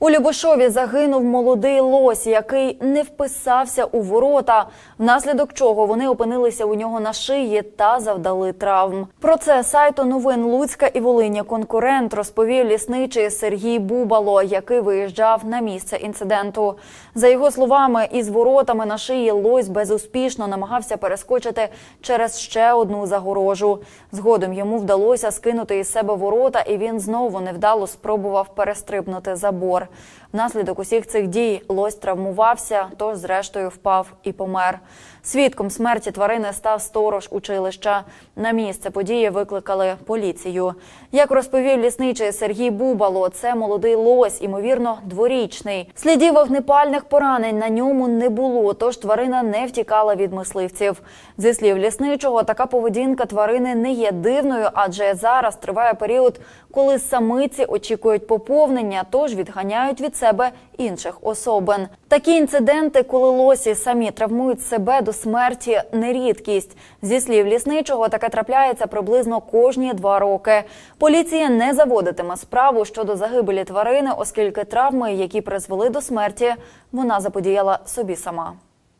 У Любошові загинув молодий лось, який не вписався у ворота, внаслідок чого вони опинилися у нього на шиї та завдали травм. Про це сайту новин Луцька і Волині конкурент розповів лісничий Сергій Бубало, який виїжджав на місце інциденту. За його словами, із воротами на шиї лось безуспішно намагався перескочити через ще одну загорожу. Згодом йому вдалося скинути із себе ворота, і він знову невдало спробував перестрибнути забор. Внаслідок усіх цих дій лось травмувався, тож зрештою впав і помер. Свідком смерті тварини став сторож училища. На місце події викликали поліцію. Як розповів лісничий Сергій Бубало, це молодий лось, імовірно, дворічний. Слідів вогнепальних поранень на ньому не було, тож тварина не втікала від мисливців. Зі слів лісничого, така поведінка тварини не є дивною, адже зараз триває період, коли самиці очікують поповнення, тож відганяють від себе інших особин. Такі інциденти, коли лосі самі травмують себе до смерті, не рідкість. Зі слів лісничого, таке трапляється приблизно кожні два роки. Поліція не заводитиме справу щодо загибелі тварини, оскільки травми, які призвели до смерті, вона заподіяла собі сама.